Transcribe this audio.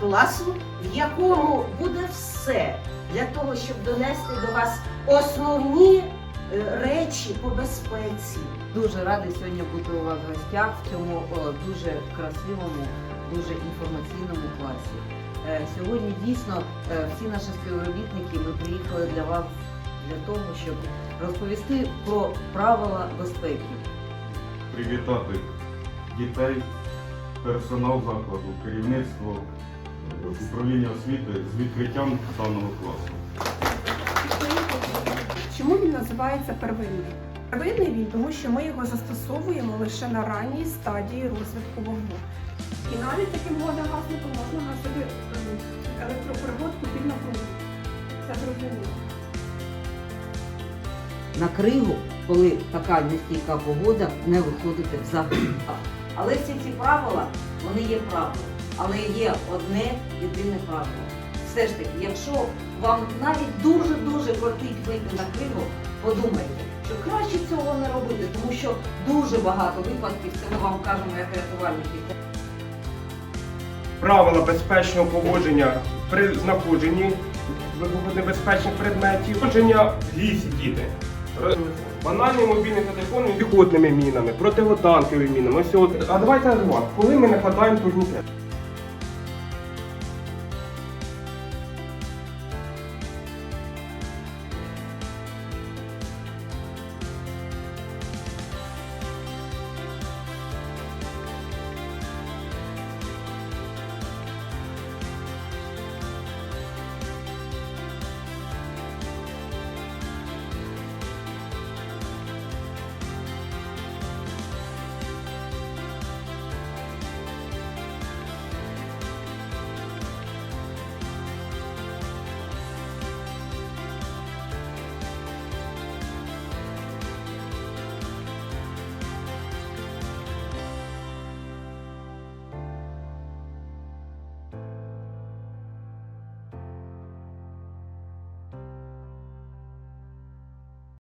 класу, в якому буде все для того, щоб донести до вас основні е, речі по безпеці. Дуже радий сьогодні бути у вас в гостях в цьому дуже красивому, дуже інформаційному класі. Е, Сьогодні дійсно е, всі наші співробітники ми приїхали для вас для того, щоб розповісти про правила безпеки. привітати дітей, персонал закладу, керівництво, е, управління освіти з відкриттям даного класу. Чому він називається первинний? Первинний він, тому що ми його застосовуємо лише на ранній стадії розвитку вогню. І навіть таким водогасником можна гасити ем, електроприводку під напругу. Це зрозуміло. На кригу, коли така нестійка погода, не виходити взагалі. Але всі ці правила, вони є правила. Але є одне єдине правило. Все ж таки, якщо вам навіть дуже-дуже кортить вийти на кригу, подумайте, що краще цього не робити, тому що дуже багато випадків, це ми вам кажемо як рятувальники. правила безпечного поводження при знаходженні вибухонебезпечних предметів, поводження лісі діти. Р- мобільні телефони піхотними мінами, противотанковими мінами. Ось от. А давайте називати, коли ми нагадаємо турнікет.